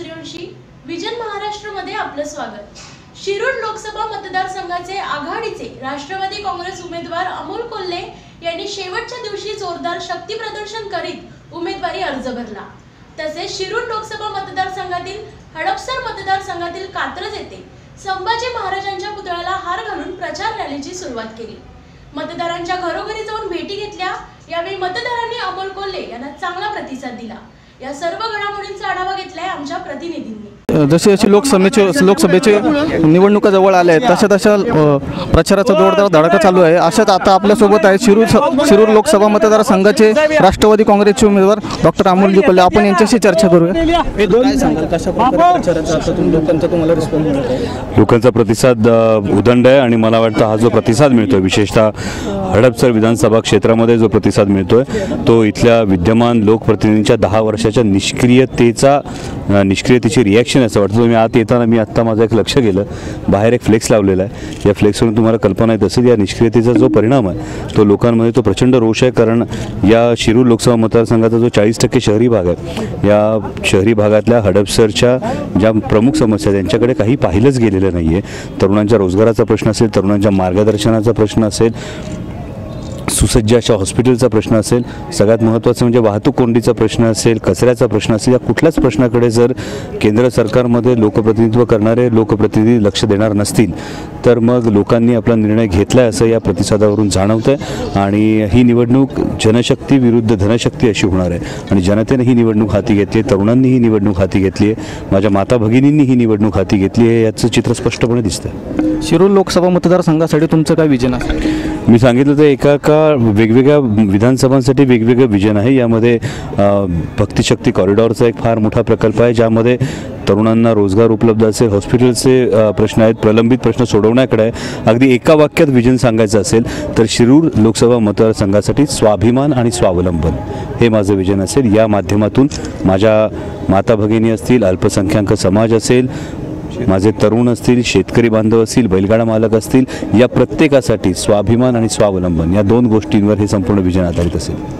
Suryavanshi vision महाराष्ट्रमध्ये आपलं स्वागत. शिरूर लोकसभा मतदारसंघाचे आघाडीचे राष्ट्रवादी काँग्रेस उमेदवार अमोल कोल्हे यांनी शेवटच्या दिवशी जोरदार शक्ती प्रदर्शन करीत उमेदवारी अर्ज भरला. तसेच शिरूर लोकसभा मतदारसंघातील हडपसर मतदारसंघातील कात्रज येथे संभाजी महाराजांच्या पुतळ्याला हार घालून प्रचार रॅलीची सुरुवात केली. मतदारांच्या घरोघरी जाऊन भेटी घेतल्या. यावेळी मतदारांनी अमोल कोल्हे यांना चांगला प्रतिसाद दिला. या सर्व घडामोडींचा आढावा घेतलाय आमच्या प्रतिनिधींनी. जशी जशी लोकसभेचे लोकसभेचे निवडणुका जवळ आल्या आहेत तशा तशा प्रचाराचा जोरदार धडाका चालू आहे. अशात आता आपल्यासोबत आहे शिरूर स- शिरूर लोकसभा मतदारसंघाचे राष्ट्रवादी काँग्रेसचे उमेदवार डॉक्टर अमोलजी कोल्हे. आपण यांच्याशी चर्चा करूया. लोकांचा प्रतिसाद उदंड आहे आणि मला वाटतं हा जो प्रतिसाद मिळतोय विशेषतः हडपसर विधानसभा क्षेत्रामध्ये जो प्रतिसाद मिळतोय तो इथल्या विद्यमान लोकप्रतिनिधींच्या दहा वर्षाच्या निष्क्रियतेचा निष्क्रियतेची रिॲक्शन असं वाटतं. तुम्ही आत येताना मी आत्ता माझं एक लक्ष गेलं. बाहेर एक फ्लेक्स लावलेला आहे. या फ्लेक्सवरून तुम्हाला कल्पना येत. असेल या निष्क्रियतेचा जो परिणाम आहे तो लोकांमध्ये तो प्रचंड रोष आहे. कारण या शिरूर लोकसभा मतदारसंघाचा जो चाळीस टक्के शहरी भाग आहे या शहरी भागातल्या हडपसरच्या ज्या प्रमुख समस्या आहेत त्यांच्याकडे काही पाहिलंच गेलेलं नाही आहे तरुणांच्या रोजगाराचा प्रश्न असेल तरुणांच्या मार्गदर्शनाचा प्रश्न असेल सुसज्ज अशा हॉस्पिटलचा प्रश्न असेल सगळ्यात महत्त्वाचं म्हणजे वाहतूक कोंडीचा प्रश्न असेल कचऱ्याचा प्रश्न असेल या कुठल्याच प्रश्नाकडे जर केंद्र सरकारमध्ये लोकप्रतिनिधित्व करणारे लोकप्रतिनिधी लक्ष देणार नसतील तर मग लोकांनी आपला निर्णय घेतला आहे असं या प्रतिसादावरून जाणवतं आहे आणि ही निवडणूक जनशक्ती विरुद्ध धनशक्ती अशी होणार आहे. आणि जनतेने ही निवडणूक हाती घेतली आहे तरुणांनी ही निवडणूक हाती घेतली आहे माझ्या माता भगिनींनी ही निवडणूक हाती घेतली आहे याचं चित्र स्पष्टपणे दिसतं शिरूर लोकसभा मतदारसंघासाठी तुमचं काय विजन असेल? मी सांगितलं तर एका का वेगवेगळ्या विधानसभांसाठी वेगवेगळं विजन आहे. यामध्ये भक्तिशक्ती कॉरिडॉरचा एक फार मोठा प्रकल्प आहे ज्यामध्ये तरुणांना रोजगार उपलब्ध असेल हॉस्पिटलचे प्रश्न आहेत प्रलंबित प्रश्न सोडवण्याकडे आहे. अगदी एका वाक्यात विजन सांगायचं असेल तर शिरूर लोकसभा मतदारसंघासाठी स्वाभिमान आणि स्वावलंबन हे माझं विजन असेल. या माध्यमातून माझ्या माता भगिनी असतील अल्पसंख्याक समाज असेल माझे तरुण असतील शेतकरी बांधव असतील बैलगाडा मालक असतील या प्रत्येकासाठी स्वाभिमान आणि स्वावलंबन या दोन गोष्टींवर हे संपूर्ण विजन आधारित असेल.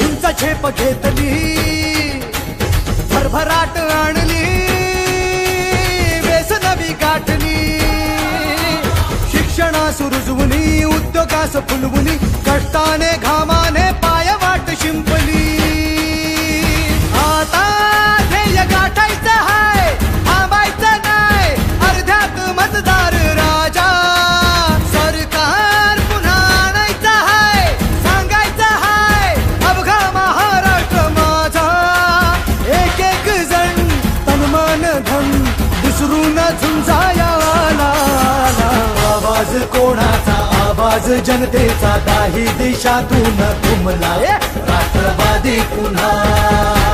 उंच झेप घेतली भरभराट आणली. वेस नवी गाठली. शिक्षणास रुजवुनी उद्योगास फुलवुनी कष्टाने घामा आवाज जनतेचा काही देशातून तुमला राष्ट्रवादी पुन्हा.